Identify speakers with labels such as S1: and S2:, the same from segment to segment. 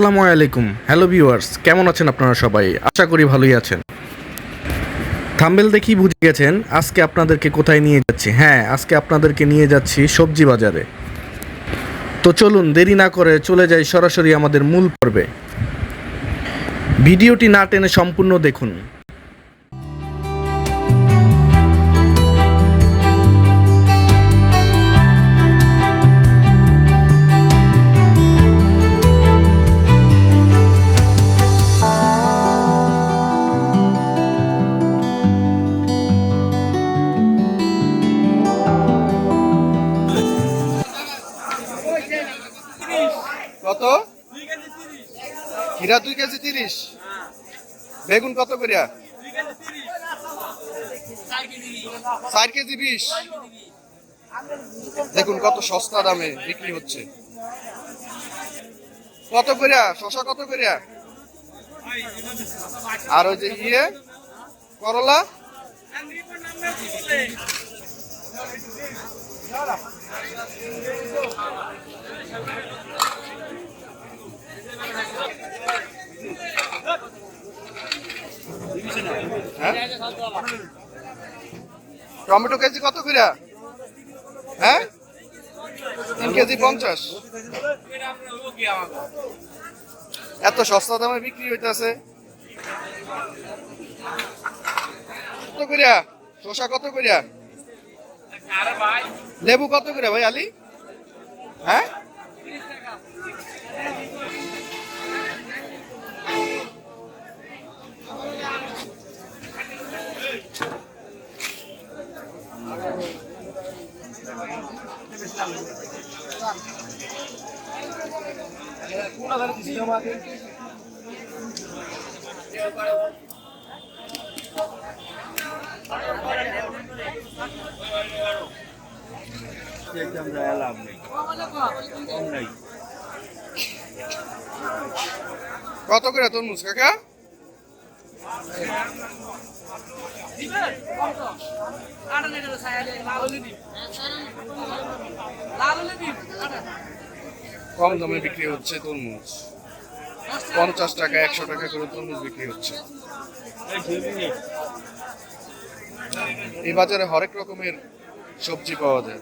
S1: আসসালামু আলাইকুম। Hello viewers কেমন আছেন আপনারা সবাই? আশা করি ভালোই আছেন। থাম্বেল দেখি বুঝে গেছেন আজকে আপনাদেরকে কোথায় নিয়ে যাচ্ছি। হ্যাঁ আজকে আপনাদেরকে নিয়ে যাচ্ছি সবজি বাজারে। তো চলুন, দেরি না করে চলে যাই সরাসরি আমাদের মূল পর্বে। ভিডিওটি না টেনে সম্পূর্ণ দেখুন।
S2: কত? হীরা দুই কেজি তিরিশ। বেগুন কত করিয়া? চার কেজি বিশ। দেখুন কত সস্তা দামে বিক্রি হচ্ছে। কত করিয়া? শশা কত করিয়া? আর ওই যে ইয়ে করলা? টমেটো কেজি কত করিয়া হ্যাঁ? তিন কেজি পঞ্চাশ। এত সস্তা দামে বিক্রি হইতেছে। কত করিয়া শসা কত করিয়া লেবু কত করিয়া ভাই আলী? হ্যাঁ? Ahora, ¿qué কত করে তরমুজ, কাকা? কম দামে বিক্রি হচ্ছে তরমুজ। পঞ্চাশ টাকা, একশো টাকা করে তরমুজ বিক্রি হচ্ছে। এই বাজারে হরেক রকমের সবজি পাওয়া যায়।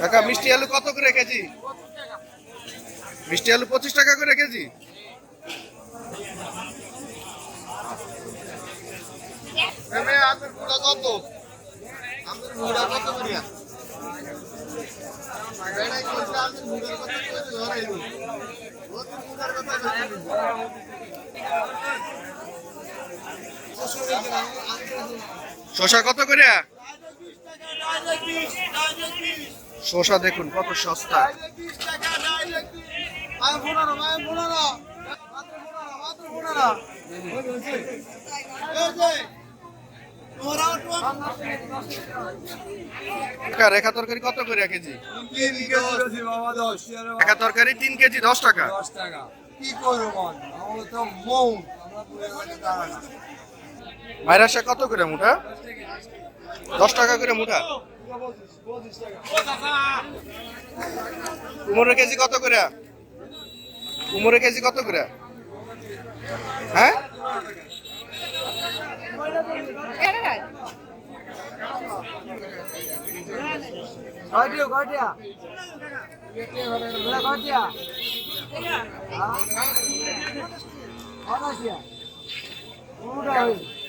S2: কাকা, মিষ্টি আলু কত করে কেজি? মিষ্টি আলু পঁচিশ টাকা করে কেজি। শশা কত? করে শশা দেখুন কত সস্তা। রেখা তরকারি কত করে কেজি? রেখা তরকারি তিন কেজি, দশ টাকা।
S3: কি করব তো মৌ
S2: মায়ের শাক কত করে মুঠা দশ টাকা করে মুঠা কুমড়োর কেজি কত করে? কুমড়োর কেজি কত করে? হ্যাঁ?
S3: কয়টিও কয়টিয়া? তোরা কয়টিয়া?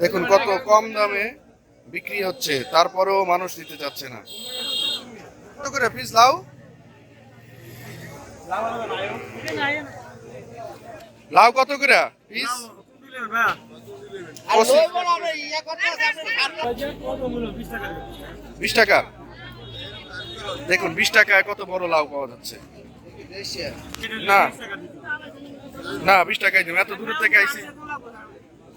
S2: দেখুন কত কম দামে বিক্রি হচ্ছে তারপরেও মানুষ নিতে চাচ্ছে না। কত করে পিস লাউ? লাউ কত করে পিস বিশ টাকা। দেখুন বিশ টাকায় কত বড় লাউ পাওয়া যাচ্ছে। না না বিশ টাকাই দিন এত দূর থেকে আইছি।